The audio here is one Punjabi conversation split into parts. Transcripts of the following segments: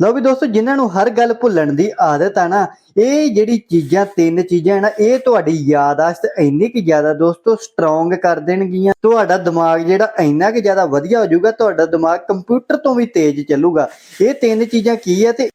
ਲਓ ਵੀ ਦੋਸਤੋ, ਜਿਨ੍ਹਾਂ ਨੂੰ ਹਰ ਗੱਲ ਭੁੱਲਣ ਦੀ ਆਦਤ ਆ ਨਾ, ਇਹ ਜਿਹੜੀ ਚੀਜ਼ਾਂ, ਤਿੰਨ ਚੀਜ਼ਾਂ ਹੈ ਨਾ, ਇਹ ਤੁਹਾਡੀ ਯਾਦਾਸ਼ਤ ਇੰਨੀ ਕਿ ਜ਼ਿਆਦਾ ਦੋਸਤੋ ਸਟਰੋਂਗ ਕਰ ਦੇਣਗੀਆਂ। ਤੁਹਾਡਾ ਦਿਮਾਗ ਜਿਹੜਾ ਇੰਨਾ ਕਿ ਜ਼ਿਆਦਾ ਵਧੀਆ ਹੋ ਜਾਊਗਾ, ਤੁਹਾਡਾ ਦਿਮਾਗ ਕੰਪਿਊਟਰ ਤੋਂ ਵੀ ਤੇਜ਼ ਚੱਲੂਗਾ। ਇਹ ਤਿੰਨ ਚੀਜ਼ਾਂ ਕੀ ਹੈ ਤੇ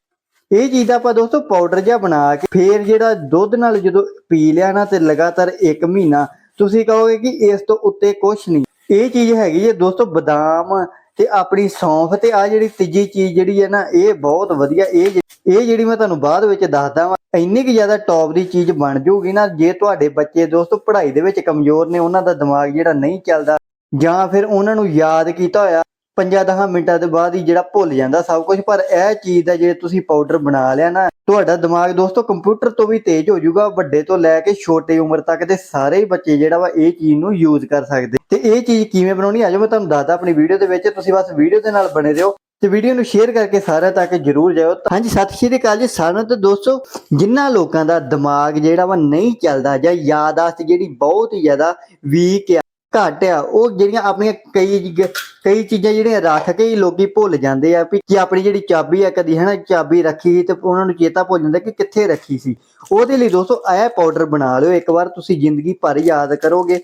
ਇਹ ਚੀਜ਼ ਦਾ ਆਪਾਂ ਦੋਸਤੋ ਪਾਊਡਰ ਜਿਹਾ ਬਣਾ ਕੇ ਫੇਰ ਜਿਹੜਾ ਦੁੱਧ ਨਾਲ ਜਦੋਂ ਪੀ ਲਿਆ ਨਾ ਤੇ ਲਗਾਤਾਰ 1 ਮਹੀਨਾ, ਤੁਸੀਂ ਕਹੋਗੇ ਕਿ ਇਸ ਤੋਂ ਉੱਤੇ ਕੁਝ ਨਹੀਂ। ਇਹ ਚੀਜ਼ ਹੈਗੀ ਹੈ ਦੋਸਤੋ ਬਦਾਮ ਤੇ ਆਪਣੀ ਸੌਂਫ ਤੇ ਆ ਜਿਹੜੀ ਤੀਜੀ ਚੀਜ਼ ਜਿਹੜੀ ਹੈ ਨਾ, ਇਹ ਬਹੁਤ ਵਧੀਆ, ਇਹ ਇਹ ਜਿਹੜੀ ਮੈਂ ਤੁਹਾਨੂੰ ਬਾਅਦ ਵਿੱਚ ਦੱਸਦਾ ਵਾਂ, ਇੰਨੀ ਕਿ ਜ਼ਿਆਦਾ ਟੌਪ ਦੀ ਚੀਜ਼ ਬਣ ਜਾਊਗੀ ਨਾ, ਜੇ ਤੁਹਾਡੇ ਬੱਚੇ ਦੋਸਤੋ ਪੜ੍ਹਾਈ ਦੇ ਵਿੱਚ ਕਮਜ਼ੋਰ ਨੇ, ਉਹਨਾਂ ਦਾ ਦਿਮਾਗ ਜਿਹੜਾ ਨਹੀਂ ਚੱਲਦਾ, ਜਾਂ ਫਿਰ ਉਹਨਾਂ ਨੂੰ ਯਾਦ ਕੀਤਾ ਹੋਇਆ 5-10 ਮਿੰਟਾਂ ਦੇ ਬਾਅਦ ਹੀ ਜਿਹੜਾ ਭੁੱਲ ਜਾਂਦਾ ਸਭ ਕੁਝ ਪਰ ਇਹ ਚੀਜ਼ ਦਾ ਜੇ ਤੁਸੀਂ ਪਾਊਡਰ ਬਣਾ ਲਿਆ ਨਾ ਤੁਹਾਡਾ ਦਿਮਾਗ ਦੋਸਤੋ ਕੰਪਿਊਟਰ ਤੋਂ ਵੀ ਤੇਜ਼ ਹੋ ਜਾਊਗਾ, ਵੱਡੇ ਤੋਂ ਲੈ ਕੇ ਛੋਟੇ ਉਮਰ ਤੱਕ ਦੇ ਸਾਰੇ ਹੀ ਬੱਚੇ ਜਿਹੜਾ ਵਾ ਇਹ ਚੀਜ਼ ਨੂੰ ਯੂਜ਼ ਕਰ ਸਕਦੇ। ਤੇ ਇਹ ਚੀਜ਼ ਕਿਵੇਂ ਬਣਾਉਣੀ ਆ ਆਜੋ ਮੈਂ ਤੁਹਾਨੂੰ ਦੱਸਦਾ ਆਪਣੀ ਵੀਡੀਓ ਦੇ ਵਿੱਚ, ਤੁਸੀਂ ਬਸ ਵੀਡੀਓ ਦੇ ਨਾਲ ਬਣੇ ਰਹੋ ਤੇ ਵੀਡੀਓ ਨੂੰ ਸ਼ੇਅਰ ਕਰਕੇ ਸਾਰਿਆਂ ਤੱਕ ਜਰੂਰ ਜਾਇਓ। ਹਾਂਜੀ, ਸਤਿ ਸ਼੍ਰੀ ਅਕਾਲ ਜੀ ਸਾਰਿਆਂ ਨੂੰ ਤੇ ਦੋਸਤੋ ਜਿਨ੍ਹਾਂ ਲੋਕਾਂ ਦਾ ਦਿਮਾਗ ਜਿਹੜਾ ਵਾ ਨਹੀਂ ਚੱਲਦਾ ਜਾਂ ਯਾਦਾਸ਼ਤ ਜਿਹੜੀ ਬਹੁਤ ਹੀ ਜ਼ਿਆਦਾ ਵੀਕ ਆ ਘੱਟ ਆ, ਉਹ ਜਿਹੜੀਆਂ ਆਪਣੀਆਂ ਕਈ ਜ- ਕਈ ਚੀਜ਼ਾਂ ਜਿਹੜੀਆਂ ਰੱਖ ਕੇ ਹੀ ਲੋਕੀ ਭੁੱਲ ਜਾਂਦੇ ਆ ਵੀ ਕਿ ਆਪਣੀ ਜਿਹੜੀ ਚਾਬੀ ਆ ਕਦੀ ਹਨਾ ਚਾਬੀ ਰੱਖੀ ਸੀ ਤੇ ਉਹਨਾਂ ਨੂੰ ਚੇਤਾ ਭੁੱਲ ਜਾਂਦਾ ਕਿ ਕਿੱਥੇ ਰੱਖੀ ਸੀ। ਉਹਦੇ ਲਈ ਦੋਸਤੋ ਇਹ ਪਾਊਡਰ ਬਣਾ ਲਿਓ, ਇੱਕ ਵਾਰ ਤੁਸੀਂ ਜ਼ਿੰਦਗੀ ਭਰ ਯਾਦ ਕਰੋਗੇ।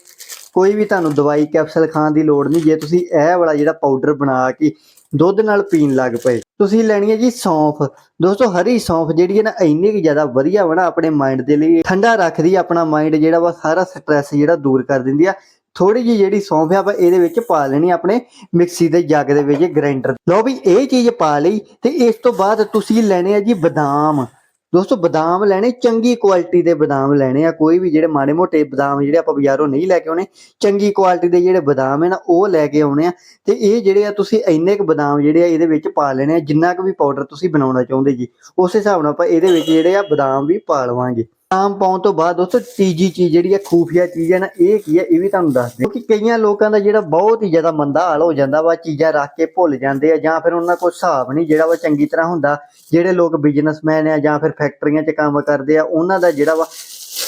ਕੋਈ ਵੀ ਤੁਹਾਨੂੰ ਦਵਾਈ ਕੈਪਸੂਲ ਖਾਣ ਦੀ ਲੋੜ ਨਹੀਂ, ਜੇ ਤੁਸੀਂ ਇਹ ਵਾਲਾ ਜਿਹੜਾ ਪਾਊਡਰ ਬਣਾ ਕੇ ਦੁੱਧ ਨਾਲ ਪੀਣ ਲੱਗ ਪਏ, ਤੁਸੀਂ ਲੈਣੀ ਹੈ ਜੀ ਸੌਂਫ। ਦੋਸਤੋ ਹਰੀ ਸੌਂਫ ਜਿਹੜੀ ਹੈ ਨਾ, ਇੰਨੀ ਕੁ ਜ਼ਿਆਦਾ ਵਧੀਆ ਵਾ ਨਾ ਆਪਣੇ ਮਾਈਂਡ ਦੇ ਲਈ। ਠੰਡਾ ਰੱਖਦੀ ਆ ਆਪਣਾ ਮਾਈਂਡ ਜਿਹੜਾ ਵਾ, ਸਾਰਾ ਸਟ੍ਰੈਸ ਜਿਹੜਾ ਦੂਰ ਕਰ ਦਿੰਦੀ ਆ। ਥੋੜੀ ਜਿਹੀ ਜਿਹੜੀ ਸੌਂਫ ਆ, ਆਪਾਂ ਇਹਦੇ ਵਿੱਚ ਪਾ ਲੈਣੀ ਆ ਆਪਣੇ ਮਿਕਸੀ ਦੇ ਜੱਗ ਦੇ ਵਿੱਚ ਗ੍ਰਾਈਂਡਰ ਲਓ ਵੀ ਇਹ ਚੀਜ਼ ਪਾ ਲਈ ਤੇ ਇਸ ਤੋਂ ਬਾਅਦ ਤੁਸੀਂ ਲੈਣੇ ਆ ਜੀ ਬਦਾਮ। ਦੋਸਤੋ, ਬਦਾਮ ਲੈਣੇ, ਚੰਗੀ ਕੁਆਲਿਟੀ ਦੇ ਬਦਾਮ ਲੈਣੇ ਆ। ਕੋਈ ਵੀ ਜਿਹੜੇ ਮਾੜੇ ਮੋਟੇ ਬਦਾਮ ਜਿਹੜੇ ਆਪਾਂ ਬਾਜ਼ਾਰੋਂ ਨਹੀਂ ਲੈ ਕੇ ਆਉਣੇ, ਚੰਗੀ ਕੁਆਲਿਟੀ ਦੇ ਜਿਹੜੇ ਬਦਾਮ ਹੈ ਨਾ, ਉਹ ਲੈ ਕੇ ਆਉਣੇ ਆ। ਤੇ ਇਹ ਜਿਹੜੇ ਆ, ਤੁਸੀਂ ਇੰਨੇ ਕੁ ਬਦਾਮ ਜਿਹੜੇ ਆ, ਇਹਦੇ ਵਿੱਚ ਪਾ ਲੈਣੇ ਆ, ਜਿੰਨਾ ਕੁ ਵੀ ਪਾਊਡਰ ਤੁਸੀਂ ਬਣਾਉਣਾ ਚਾਹੁੰਦੇ ਜੀ, ਉਸ ਹਿਸਾਬ ਨਾਲ ਆਪਾਂ ਇਹਦੇ ਵਿੱਚ ਜਿਹੜੇ ਆ, ਬਦਾਮ ਵੀ ਪਾ ਲਵਾਂਗੇ। ਬਦਾਮ ਪਾਉਣ ਤੋਂ ਬਾਅਦ ਦੋਸਤੋ ਤੀਜੀ ਚੀਜ਼ ਜਿਹੜੀ ਆ ਖੂਫੀਆ ਚੀਜ਼ ਹੈ ਨਾ, ਇਹ ਕੀ ਹੈ, ਇਹ ਵੀ ਤੁਹਾਨੂੰ ਦੱਸ ਦਿਓ ਕਿ ਕਈਆਂ ਲੋਕਾਂ ਦਾ ਜਿਹੜਾ ਬਹੁਤ ਹੀ ਜ਼ਿਆਦਾ ਮੰਦਾ ਹਾਲ ਹੋ ਜਾਂਦਾ ਵਾ, ਚੀਜ਼ਾਂ ਰੱਖ ਕੇ ਭੁੱਲ ਜਾਂਦੇ ਆ ਜਾਂ ਫਿਰ ਉਹਨਾਂ ਕੋਲ ਹਿਸਾਬ ਨਹੀਂ ਜਿਹੜਾ ਵਾ ਚੰਗੀ ਤਰ੍ਹਾਂ ਹੁੰਦਾ। ਜਿਹੜੇ ਲੋਕ ਬਿਜ਼ਨਸਮੈਨ ਆ ਜਾਂ ਫਿਰ ਫੈਕਟਰੀਆਂ 'ਚ ਕੰਮ ਕਰਦੇ ਆ, ਉਹਨਾਂ ਦਾ ਜਿਹੜਾ ਵਾ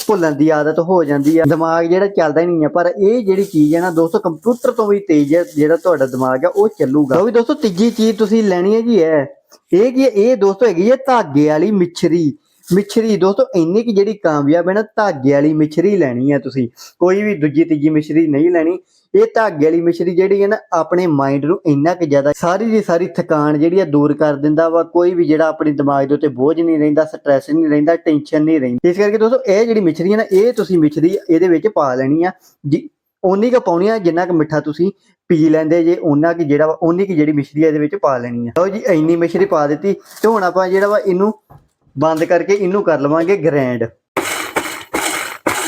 ਭੁੱਲਣ ਦੀ ਆਦਤ ਹੋ ਜਾਂਦੀ ਆ। ਦਿਮਾਗ ਜਿਹੜਾ ਚੱਲਦਾ ਹੀ ਨਹੀਂ ਆ, ਪਰ ਇਹ ਜਿਹੜੀ ਚੀਜ਼ ਹੈ ਨਾ ਦੋਸਤੋ ਕੰਪਿਊਟਰ ਤੋਂ ਵੀ ਤੇਜ਼ ਹੈ, ਜਿਹੜਾ ਤੁਹਾਡਾ ਦਿਮਾਗ ਆ, ਉਹ ਚੱਲੂਗਾ। ਉਹ ਵੀ ਦੋਸਤੋ, ਤੀਜੀ ਚੀਜ਼ ਤੁਸੀਂ ਲੈਣੀ ਹੈ ਜੀ ਹੈ, ਇਹ ਕੀ ਹੈ? ਇਹ ਦੋਸਤੋ ਹੈਗੀ ਹੈ ਧਾਗੇ ਵਾਲੀ ਮਿਛਰੀ। ਮਿਛਰੀ, ਦੋਸਤੋ, ਇੰਨੀ ਕਿ ਜਿਹੜੀ ਕਾਮਯਾਬ ਹੈ ਨਾ, ਧਾਗੇ ਵਾਲੀ ਮਿਛਰੀ ਲੈਣੀ ਹੈ ਤੁਸੀਂ। ਕੋਈ ਵੀ ਦੂਜੀ ਤੀਜੀ ਮਿਸ਼ਰੀ ਨਹੀਂ ਲੈਣੀ। ਇਹ ਧਾਗੇ ਵਾਲੀ ਮਿਸ਼ਰੀ ਜਿਹੜੀ ਹੈ ਨਾ, ਆਪਣੇ ਮਾਈਂਡ ਨੂੰ ਇੰਨਾ ਕਿ ਜ਼ਿਆਦਾ ਸਾਰੀ ਦੀ ਸਾਰੀ ਥਕਾਨ ਜਿਹੜੀ ਹੈ ਦੂਰ ਕਰ ਦਿੰਦਾ ਵਾ। ਕੋਈ ਵੀ ਜਿਹੜਾ ਆਪਣੇ ਦਿਮਾਗ ਦੇ ਉੱਤੇ ਬੋਝ ਨਹੀਂ ਰਹਿੰਦਾ ਸਟ੍ਰੈਸ ਨਹੀਂ ਰਹਿੰਦਾ ਟੈਨਸ਼ਨ ਨਹੀਂ ਰਹਿੰਦੀ। ਇਸ ਕਰਕੇ ਦੋਸਤੋ, ਇਹ ਜਿਹੜੀ ਮਿਛਰੀ ਹੈ ਨਾ, ਇਹ ਤੁਸੀਂ ਮਿਛਰੀ ਇਹਦੇ ਵਿੱਚ ਪਾ ਲੈਣੀ ਆ। ਜੀ, ਓਨੀ ਕੁ ਪਾਉਣੀ ਆ ਜਿੰਨਾ ਕੁ ਮਿੱਠਾ ਤੁਸੀਂ ਪੀ ਲੈਂਦੇ ਜੇ ਉਹਨਾਂ ਕੀ ਜਿਹੜਾ ਵਾ, ਓਨੀ ਕੀ ਜਿਹੜੀ ਮਿਸ਼ਰੀ ਇਹਦੇ ਵਿੱਚ ਪਾ ਲੈਣੀ ਆ। ਲਓ ਜੀ, ਇੰਨੀ ਮਿਸ਼ਰੀ ਪਾ ਦਿੱਤੀ ਤੇ ਹੁਣ ਆਪਾਂ ਜਿਹੜਾ ਵਾ, ਇਹਨੂੰ ਬੰਦ ਕਰਕੇ ਇਹਨੂੰ ਕਰ ਲਵਾਂਗੇ ਗ੍ਰੈਂਡ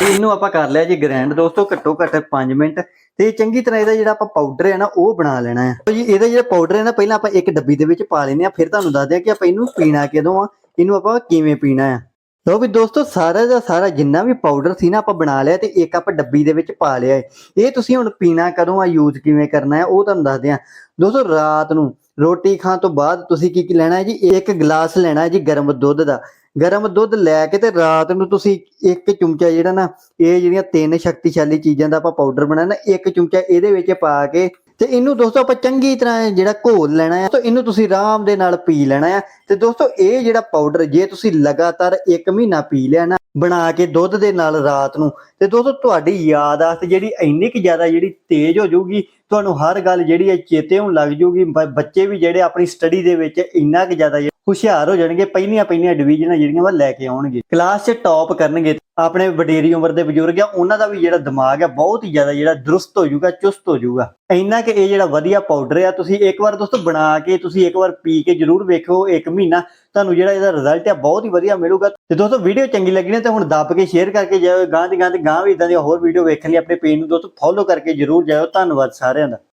ਇਹਨੂੰ ਆਪਾਂ ਕਰ ਲਿਆ ਜੀ ਗ੍ਰੈਂਡ ਦੋਸਤੋ, ਘੱਟੋ ਘੱਟ 5 ਮਿੰਟ। ਤੇ ਚੰਗੀ ਤਰ੍ਹਾਂ ਇਹਦਾ ਜਿਹੜਾ ਆਪਾਂ ਪਾਊਡਰ ਹੈ ਨਾ, ਉਹ ਬਣਾ ਲੈਣਾ ਹੈ। ਜੀ, ਇਹਦਾ ਜਿਹੜਾ ਪਾਊਡਰ ਹੈ ਨਾ, ਪਹਿਲਾਂ ਆਪਾਂ ਇੱਕ ਡੱਬੀ ਦੇ ਵਿੱਚ ਪਾ ਲੈਨੇ ਆ ਫਿਰ ਤੁਹਾਨੂੰ ਦੱਸਦੇ ਆ ਕਿ ਆਪਾਂ ਇਹਨੂੰ ਪੀਣਾ ਕਿਦੋਂ ਆ, ਇਹਨੂੰ ਆਪਾਂ ਕਿਵੇਂ ਪੀਣਾ ਆ ਲਓ ਵੀ ਦੋਸਤੋ, ਸਾਰਾ ਦਾ ਸਾਰਾ ਜਿੰਨਾ ਵੀ ਪਾਊਡਰ ਸੀ ਨਾ, ਆਪਾਂ ਬਣਾ ਲਿਆ ਤੇ ਇੱਕ ਆਪਾਂ ਡੱਬੀ ਦੇ ਵਿੱਚ ਪਾ ਲਿਆ ਇਹ ਤੁਸੀਂ ਹੁਣ ਪੀਣਾ ਕਦੋਂ ਆ ਯੂਜ਼ ਕਿਵੇਂ ਕਰਨਾ ਹੈ, ਉਹ ਤੁਹਾਨੂੰ ਦੱਸਦੇ ਆ ਦੋਸਤੋ, ਰਾਤ ਨੂੰ ਰੋਟੀ ਖਾਣ ਤੋਂ ਬਾਅਦ ਤੁਸੀਂ ਕੀ ਕੀ ਲੈਣਾ ਹੈ ਜੀ? ਇੱਕ ਗਲਾਸ ਲੈਣਾ ਹੈ ਜੀ ਗਰਮ ਦੁੱਧ ਦਾ। ਗਰਮ ਦੁੱਧ ਲੈ ਕੇ ਤੇ ਰਾਤ ਨੂੰ ਤੁਸੀਂ ਇੱਕ ਚਮਚਾ ਜਿਹੜਾ ਨਾ, ਇਹ ਜਿਹੜੀਆਂ ਤਿੰਨ ਸ਼ਕਤੀਸ਼ਾਲੀ ਚੀਜ਼ਾਂ ਦਾ ਆਪਾਂ ਪਾਊਡਰ ਬਣਾਣਾ ਇੱਕ ਚਮਚਾ ਇਹਦੇ ਵਿੱਚ ਪਾ ਕੇ ਤੇ ਇਹਨੂੰ ਦੋਸਤੋ ਆਪਾਂ ਚੰਗੀ ਤਰ੍ਹਾਂ ਜਿਹੜਾ ਘੋਲ ਲੈਣਾ ਹੈ, ਤਾਂ ਇਹਨੂੰ ਤੁਸੀਂ ਆਰਾਮ ਦੇ ਨਾਲ ਪੀ ਲੈਣਾ ਹੈ। ਤੇ ਦੋਸਤੋ ਇਹ ਜਿਹੜਾ ਪਾਊਡਰ ਜੇ ਤੁਸੀਂ ਲਗਾਤਾਰ 1 ਮਹੀਨਾ ਪੀ ਲਿਆ ਨਾ ਬਣਾ ਕੇ ਦੁੱਧ ਦੇ ਨਾਲ ਰਾਤ ਨੂੰ। ਤੇ ਦੋਸਤੋ, ਤੁਹਾਡੀ ਯਾਦਾਸ਼ਤ ਜਿਹੜੀ ਇੰਨੀ ਕਿ ਜ਼ਿਆਦਾ ਜਿਹੜੀ ਤੇਜ਼ ਹੋ ਜਾਊਗੀ, ਤੁਹਾਨੂੰ ਹਰ ਗੱਲ ਜਿਹੜੀ ਹੈ ਚੇਤੇ ਹੋਣ ਲੱਗ ਜਾਊਗੀ। ਬੱਚੇ ਵੀ ਜਿਹੜੇ ਆਪਣੀ ਸਟੱਡੀ ਦੇ ਵਿੱਚ ਇੰਨਾ ਕਿ ਜ਼ਿਆਦਾ ਹੁਸ਼ਿਆਰ ਹੋ ਜਾਣਗੇ, ਪਹਿਲੀਆਂ ਪਹਿਲੀਆਂ ਡਿਵੀਜ਼ਨਾਂ ਜਿਹੜੀਆਂ ਵਾ ਲੈ ਕੇ ਆਉਣਗੇ। ਕਲਾਸ 'ਚ ਟੌਪ ਕਰਨਗੇ। ਆਪਣੇ ਵਡੇਰੀ ਉਮਰ ਦੇ ਬਜ਼ੁਰਗ ਆ, ਉਹਨਾਂ ਦਾ ਵੀ ਜਿਹੜਾ ਦਿਮਾਗ ਆ, ਬਹੁਤ ਹੀ ਜ਼ਿਆਦਾ ਜਿਹੜਾ ਦਰੁਸਤ ਹੋ ਜਾਊਗਾ, ਚੁਸਤ ਹੋ ਜਾਊਗਾ। ਇੰਨਾ ਕਿ ਇਹ ਜਿਹੜਾ ਵਧੀਆ ਪਾਊਡਰ ਆ, ਤੁਸੀਂ ਇੱਕ ਵਾਰ ਦੋਸਤੋ ਬਣਾ ਕੇ, ਤੁਸੀਂ ਇੱਕ ਵਾਰ ਪੀ ਕੇ ਜਰੂਰ ਵੇਖੋ, ਇੱਕ ਮਹੀਨਾ। ਤੁਹਾਨੂੰ ਜਿਹੜਾ ਇਹਦਾ ਰਿਜ਼ਲਟ ਆ, ਬਹੁਤ ਹੀ ਵਧੀਆ ਮਿਲੂਗਾ। ਤੇ ਦੋਸਤੋ ਵੀਡੀਓ ਚੰਗੀ ਲੱਗੀ ਨਾ, ਤੇ ਹੁਣ ਦੱਬ ਕੇ ਸ਼ੇਅਰ ਕਰਕੇ ਜਾਓ ਗਾਂ ਦੀ ਗਾਂ ਤੇ ਗਾਂ ਵੀ ਇਦਾਂ ਦੀਆਂ ਹੋਰ ਵੀਡੀਓ ਵੇਖਣ ਲਈ ਆਪਣੇ ਪੇਜ ਨੂੰ ਦੋਸਤੋ ਫੋਲੋ ਕਰਕੇ ਜਰੂਰ ਜਾਓ ਧੰਨਵਾਦ ਸਾਰਿਆਂ ਦਾ।